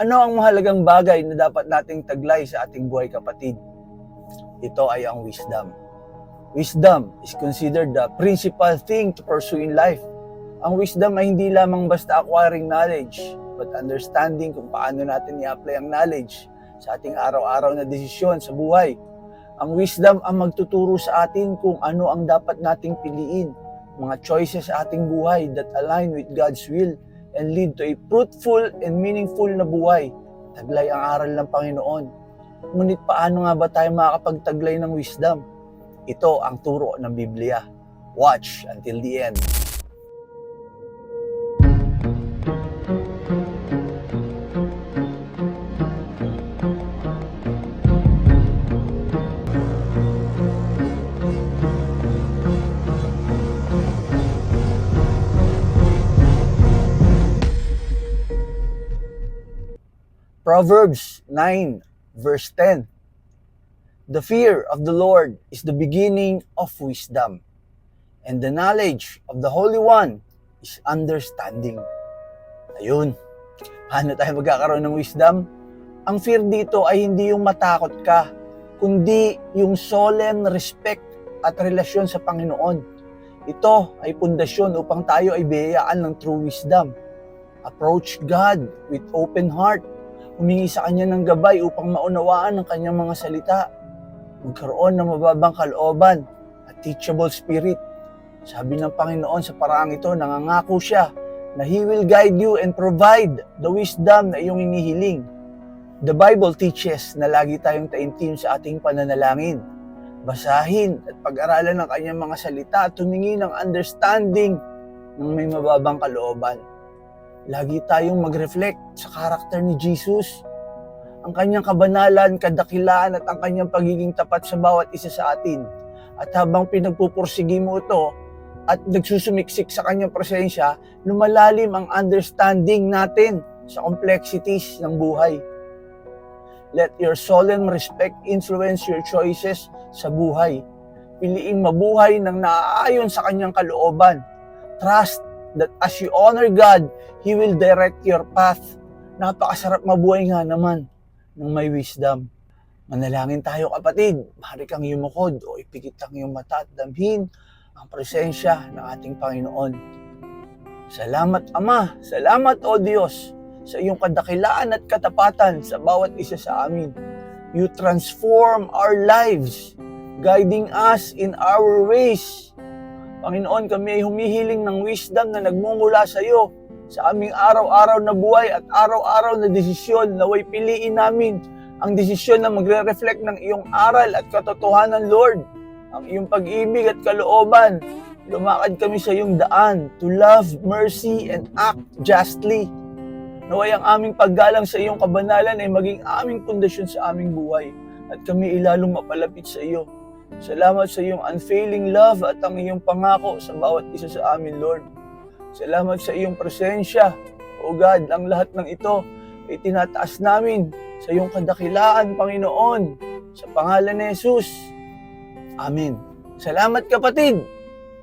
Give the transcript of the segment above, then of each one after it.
Ano ang mahalagang bagay na dapat nating taglay sa ating buhay kapatid? Ito ay ang wisdom. Wisdom is considered the principal thing to pursue in life. Ang wisdom ay hindi lamang basta acquiring knowledge, but understanding kung paano natin i-apply ang knowledge sa ating araw-araw na desisyon sa buhay. Ang wisdom ang magtuturo sa atin kung ano ang dapat nating piliin, mga choices sa ating buhay that align with God's will and lead to a fruitful and meaningful na buhay. Taglay ang aral ng Panginoon. Ngunit paano nga ba tayo makakapagtaglay ng wisdom? Ito ang turo ng Biblia. Watch until the end. Proverbs 9, verse 10. The fear of the Lord is the beginning of wisdom, and the knowledge of the Holy One is understanding. Ayun. Paano tayo magkakaroon ng wisdom? Ang fear dito ay hindi yung matakot ka, kundi yung solemn respect at relasyon sa Panginoon. Ito ay pundasyon upang tayo ay biyayaan ng true wisdom. Approach God with open heart humingi sa kanya ng gabay upang maunawaan ang kanyang mga salita. Magkaroon ng mababang kalooban at teachable spirit. Sabi ng Panginoon sa paraang ito, nangangako siya na He will guide you and provide the wisdom na iyong inihiling. The Bible teaches na lagi tayong taimtim sa ating pananalangin. Basahin at pag-aralan ng kanyang mga salita at humingi ng understanding ng may mababang kalooban. Lagi tayong mag-reflect sa karakter ni Jesus. Ang kanyang kabanalan, kadakilaan at ang kanyang pagiging tapat sa bawat isa sa atin. At habang pinagpupursigi mo ito at nagsusumiksik sa kanyang presensya, lumalalim ang understanding natin sa complexities ng buhay. Let your solemn respect influence your choices sa buhay. Piliing mabuhay ng naaayon sa kanyang kalooban. Trust that as you honor God, He will direct your path. Napakasarap mabuhay nga naman ng may wisdom. Manalangin tayo kapatid, maaari kang yumukod o ipikit ang iyong mata at damhin ang presensya ng ating Panginoon. Salamat Ama, salamat O Diyos sa iyong kadakilaan at katapatan sa bawat isa sa amin. You transform our lives, guiding us in our ways. Panginoon, kami ay humihiling ng wisdom na nagmumula sa iyo sa aming araw-araw na buhay at araw-araw na desisyon naway piliin namin ang desisyon na magre-reflect ng iyong aral at katotohanan, Lord. Ang iyong pag-ibig at kalooban. Lumakad kami sa iyong daan to love, mercy, and act justly. Naway ang aming paggalang sa iyong kabanalan ay maging aming pundasyon sa aming buhay at kami ilalong mapalapit sa iyo. Salamat sa iyong unfailing love at ang iyong pangako sa bawat isa sa amin, Lord. Salamat sa iyong presensya. O God, ang lahat ng ito ay tinataas namin sa iyong kadakilaan, Panginoon. Sa pangalan ni Jesus. Amen. Salamat kapatid.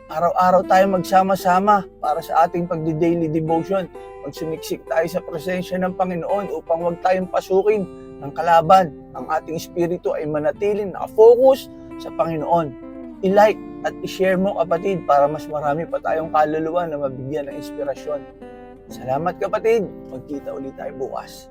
Araw-araw tayo magsama-sama para sa ating pagdi-daily devotion. Magsumiksik tayo sa presensya ng Panginoon upang huwag tayong pasukin ng kalaban. Ang ating espiritu ay manatiling nakafocus sa Panginoon. I-like at i-share mo kapatid para mas marami pa tayong kaluluwa na mabigyan ng inspirasyon. Salamat kapatid. Magkita ulit tayo bukas.